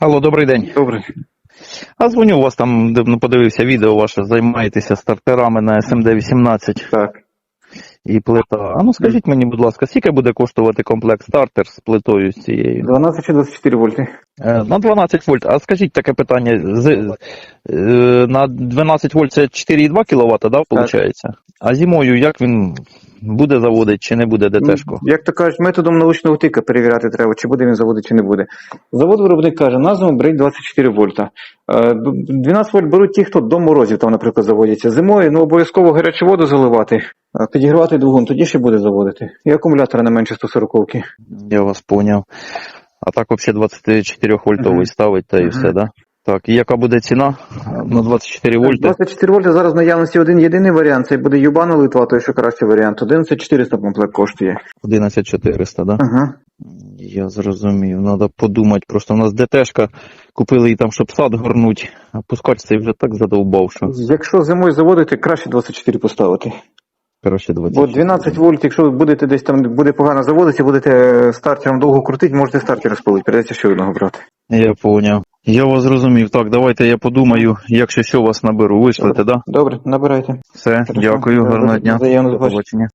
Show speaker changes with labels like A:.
A: Алло, добрий день.
B: Добре.
A: А дзвоню у вас там, ну, подивився відео ваше, займаєтеся стартерами на SMD-18
B: Так.
A: і плита. А ну скажіть мені, будь ласка, скільки буде коштувати комплект стартер з плитою з цією?
B: 12 чи 24 вольти?
A: Е, На 12 вольт. А скажіть таке питання. З, е, на 12 вольт це 4,2 кВт, да, виходить? А зимою як він буде заводити чи не буде ДТшку?
B: Як то кажуть, методом научного тика перевіряти треба, чи буде він заводити, чи не буде. Завод виробник каже, на зиму беріть 24 вольта. Е, 12 вольт беруть ті, хто до морозів там, наприклад, заводяться. Зимою ну, обов'язково гарячу воду заливати, е, підігрівати двигун, тоді ще буде заводити. І акумулятора не менше 140-ки.
A: Я вас поняв. А так взагалі 24 вольтовий
B: Мгм.
A: ставить та і
B: Мгм.
A: все, да? Так, і яка буде ціна на 24 вольти?
B: 24 вольта зараз в наявності один єдиний варіант, це буде Юбана Литва, той що кращий варіант. 11400 комплект коштує.
A: 11400, да?
B: Ага.
A: Я зрозумів, треба подумати. Просто у нас ДТшка, купили її там, щоб сад горнуть, а пускач цей вже так задовбав, що
B: Якщо зимою заводити, краще 24 поставити.
A: коротше 20.
B: Бо 12 вольт, якщо будете десь там буде погано заводитися, будете е, стартером довго крутити, можете стартер спалити, придеться ще одного брати.
A: Я поняв. Я вас зрозумів. Так, давайте я подумаю, якщо що вас наберу. Вишлете, да?
B: Добре, набирайте.
A: Все,
B: Хорошо.
A: дякую, гарного дня. До побачення.